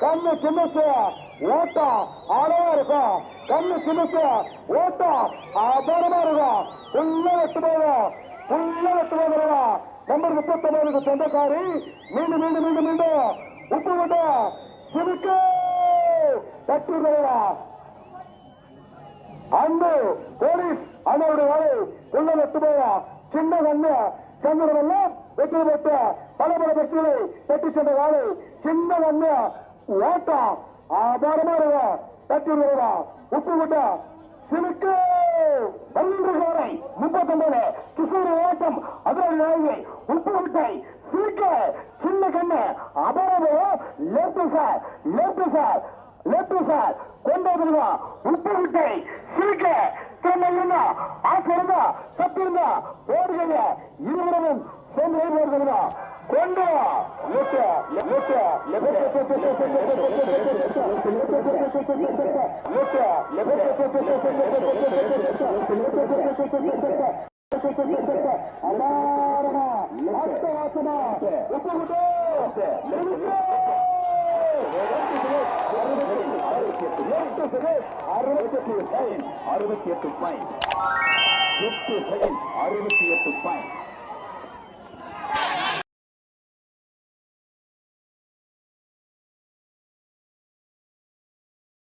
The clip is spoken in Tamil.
கண்ணு சின்னசு ஓட்டம் அழகா இருக்கும். கண்ணு சின்னசு ஓட்டம் அபாரமா இருக்கும். உள்ள வெட்டு போவோம் உள்ள வெட்டு போகிறோம் நம்பர் முப்பத்தி ஒன்பது சொந்தக்காரி மீண்டும் மீண்டும் மீண்டும் மீண்டும். உப்பு விட்டு சிறுக்கு தட்டு அன்பு போலீஸ் அண்ணனுடைய வேலை உள்ள வெட்டு போவோம் சின்ன கண்ணு சந்திரன் வெற்றி பெற்ற பல பல வெற்றிகளை பெற்று சென்ற வேலை சின்ன கண்ணு ஓட்டம் அபாரமா இருக்கும் தட்டி வருவா உப்பு விட்டா சிலுக்கு பன்னெண்டு வரை முப்பத்தொன்பது. கிஷோர் ஓட்டம் அதிரடி நாயகி உப்பு விட்டை சிலுக்க சின்ன கண்ணு. அபாரம் left sir left sir left sir. கொண்டு வருவா உப்பு விட்டை சிலுக்க திறமை இருந்தா ஆசை இருந்தா சத்து இருந்தா ஓடுகைய இருவரும் சேர்ந்து கொண்டு அறுபத்தி எட்டு பாயிண்ட் அறுபத்தி எட்டு பாயிண்ட்